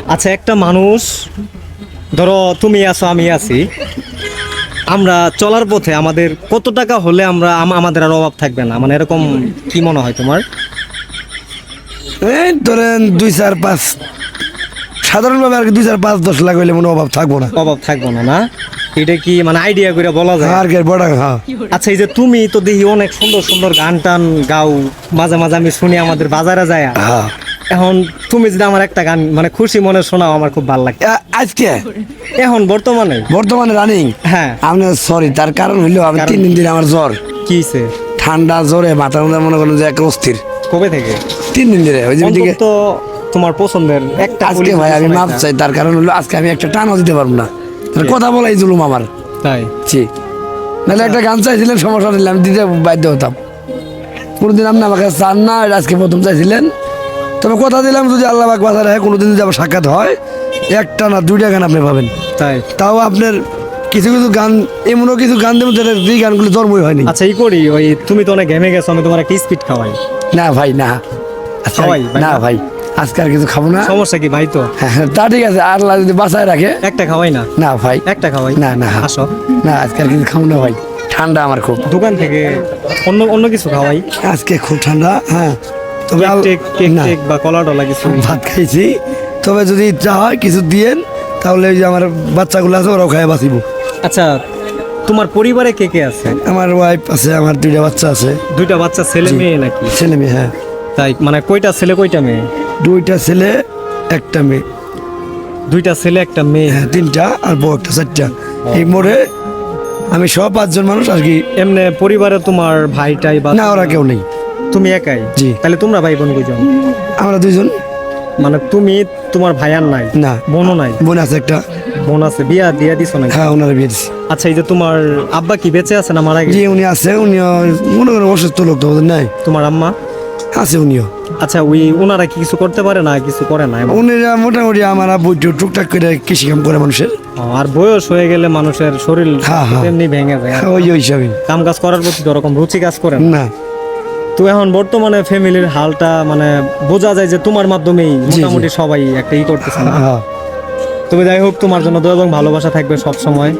আচ্ছা একটা মানুষ ধরো তুমি আছো আমি আছি। আমরা চলার পথে আমাদের কত টাকা হলে আমরা আমাদের আর অভাব থাকবে না? মানে এরকম কি মনে হয় তোমার? এই ধরেন দুই চার পাঁচ সাধারণভাবে আর কি দুই চার পাঁচ দশ লাখ হইলে মনে অভাব থাকব না। অভাব থাকব না না? এটা কি মানে আইডিয়া করে বলা যায়? আর কি বড় হ্যাঁ। আচ্ছা এই যে তুমি তো দেখি অনেক সুন্দর সুন্দর গান টান গাও। মাঝে মাঝে আমি শুনি আমাদের বাজারে যায়। হ্যাঁ। এখন তুমি যদি আমার একটা গান মানে খুশি মনে শোনাও আমার খুব ভালো লাগে আজকে? এখন বর্তমানে? বর্তমানে রানিং হ্যাঁ। আমি সরি তার কারণ হইল আমি তিন দিন ধরে আমার জ্বর। কি? ঠান্ডা জ্বরে মাথার মধ্যে মনে করেন যে এক অস্থির। কবে থেকে? তিন দিন ধরে ওই যে অন্তত তোমার পছন্দের একটা আজকে ভাই আমি। মাপ চাই তার কারণ হলো আজকে আমি একটা টানও দিতে পারব না। তার কথা বলাই জুলুম আমার। তাই? জি নাহলে একটা গান চাইছিলেন সমস্যা নিলে আমি দিতে বাধ্য হতাম। কোনোদিন আপনি আমাকে চান না আজকে প্রথম চাইছিলেন। তবে কথা দিলাম যদি আল্লাহ বাক বাজারে হয় কোনোদিন যদি আবার সাক্ষাৎ হয় একটা না দুইটা গান আপনি পাবেন। তাই? তাও আপনার কিছু কিছু গান এমনও কিছু গান দেবেন যেটা যে গানগুলো জন্মই হয়নি। আচ্ছা এই করি ওই তুমি তো অনেক ঘেমে গেছো আমি তোমার একটা স্পিড খাওয়াই। না ভাই না। খাওয়াই, না? ভাই আজকে আর কিছু খাব না। সমস্যা কি ভাই তো? হ্যাঁ, তা ঠিক আছে আল্লাহ যদি বাঁচায় রাখে। একটা খাওয়াই না? না ভাই। একটা খাওয়াই? না না। আসো। না আজকে আর কিছু খাব না ভাই। ঠান্ডা আমার খুব। দোকান থেকে অন্য অন্য কিছু খাওয়াই? আজকে খুব ঠান্ডা হ্যাঁ। তবে বা কলা টলা কিছু ভাত খাইছি। তবে যদি ইচ্ছা হয় কিছু দিয়েন তাহলে ওই যে আমার বাচ্চাগুলো আছে ওরাও খাই বাঁচিব। আচ্ছা তোমার পরিবারে কে কে আছে? আমার ওয়াইফ আছে আমার দুইটা বাচ্চা আছে। দুইটা বাচ্চা ছেলে মেয়ে নাকি? ছেলে মেয়ে হ্যাঁ। তাই মানে কয়টা ছেলে কয়টা মেয়ে? দুইটা ছেলে একটা মেয়ে। দুইটা ছেলে একটা মেয়ে। হ্যাঁ তিনটা আর বউ একটা চারটা। এই মোড়ে আমি সব পাঁচজন মানুষ আর কি। এমনি পরিবারে তোমার ভাইটাই বা না ওরা কেউ নেই। তুমি একাই? জি। তাহলে তোমরা ভাই বোন কয়জন আমরা দুইজন। মানে তুমি তোমার ভাই আর নাই? না। বোনও নাই? বোন আছে একটা। বোন আছে বিয়া দিয়া দিছো নাকি? হ্যাঁ ওনার বিয়ে দিচ্ছি আচ্ছা এই যে তোমার আব্বা কি বেঁচে আছে না মারা জি গেছে উনি আছে উনিও মনে করেন অসুস্থ লোক তো নাই। তোমার আম্মা? আছে উনিও। আচ্ছা ওই ওনারা কি কিছু করতে পারে না কিছু করে না? উনিরা মোটামুটি আমার আব্বু টুকটাক করে কৃষি কাম করে মানুষের। আর বয়স হয়ে গেলে মানুষের শরীর হ্যাঁ, হ্যাঁ। এমনি ভেঙে যায়। ওই ওই হিসাবে কাম কাজ করার প্রতি তো ওরকম রুচি কাজ করে না। তো এখন বর্তমানে ফ্যামিলির হালটা মানে বোঝা যায় যে তোমার মাধ্যমেই মোটামুটি সবাই একটা ই করতেছে না। হ্যাঁ। তবে যাই হোক তোমার জন্য দয়া এবং ভালোবাসা থাকবে সব সময়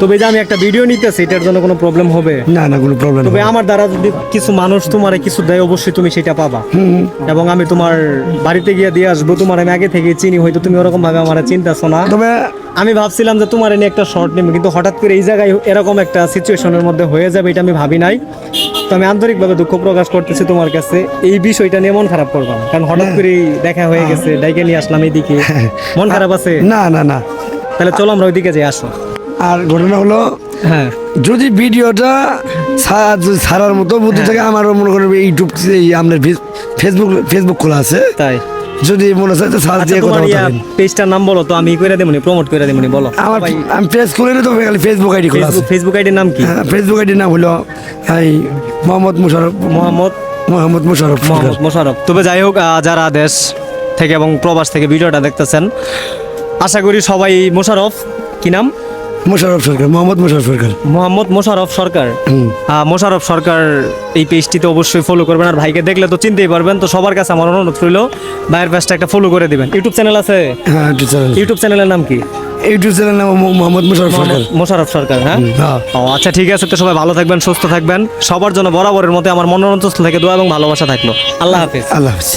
তবে যে আমি একটা ভিডিও নিতেছি এটার জন্য কোনো প্রবলেম হবে? না না কোনো প্রবলেম তবে আমার দ্বারা যদি কিছু মানুষ তোমার কিছু দেয় অবশ্যই তুমি সেটা পাবা। এবং আমি তোমার বাড়িতে গিয়ে দিয়ে আসব তোমার আমি আগে থেকে চিনি হয়তো তুমি ওরকম ভাবে আমার চিন্তাছো না। তবে আমি ভাবছিলাম যে তোমার এনে একটা শর্ট নেবে কিন্তু হঠাৎ করে এই জায়গায় এরকম একটা সিচুয়েশনের মধ্যে হয়ে যাবে এটা আমি ভাবি নাই। তো আমি আন্তরিকভাবে দুঃখ প্রকাশ করতেছি তোমার কাছে। এই বিষয়টা নিয়ে মন খারাপ করবা না কারণ হঠাৎ করে দেখা হয়ে গেছে ডাইকে নিয়ে আসলাম এইদিকে। মন খারাপ আছে? না না না। তাহলে চলো আমরা ওইদিকে যাই আসো। আর ঘটনা হলো হ্যাঁ। যদি ভিডিওটা ছাড়ার মতো বুদ্ধি থাকে আমারও মনে করেন ইউটিউব এই আপনার ফেসবুক ফেসবুক খোলা আছে। তাই। যদি মনে হয় তো আচ্ছা দিয়ে কথা পারেন। পেজটার নাম বলো তো আমি করে দেবনি প্রমোট করে দেবনি বলো। আমার আমি পেজ খুলে তো খালি ফেসবুক আইডি খোলা ফেসবুক আইডির নাম কি? হ্যাঁ, ফেসবুক আইডির নাম হলো এই মোহাম্মদ মুশারফ মোহাম্মদ মোহাম্মদ মুশারফ মোহাম্মদ মোশারফ। তবে যাই হোক যারা দেশ থেকে এবং প্রবাস থেকে ভিডিওটা দেখতেছেন আশা করি সবাই মোশারফ। কি নাম? মুশারফ সরকার মোহাম্মদ মুশারফ সরকার। মোহাম্মদ মোশারফ সরকার? মোশারফ সরকার এই পেজটিতে অবশ্যই ফলো করবেন আর ভাইকে দেখলে তো চিনতেই পারবেন তো সবার কাছে আমার অনুরোধ রইল ভাইয়ের পেজটা একটা ফলো করে দিবেন। ইউটিউব চ্যানেল আছে? হ্যাঁ ইউটিউব চ্যানেল ইউটিউব চ্যানেলের নাম কি? ইউটিউব চ্যানেল নাম মোহাম্মদ মুশারফ সরকার। মোশারফ সরকার হ্যাঁ? হ্যাঁ। ও আচ্ছা ঠিক আছে তো সবাই ভালো থাকবেন সুস্থ থাকবেন সবার জন্য বরাবরের মতো আমার মনোরঞ্জন থেকে দোয়া এবং ভালোবাসা থাকল। আল্লাহ হাফিজ। আল্লাহ হাফিজ।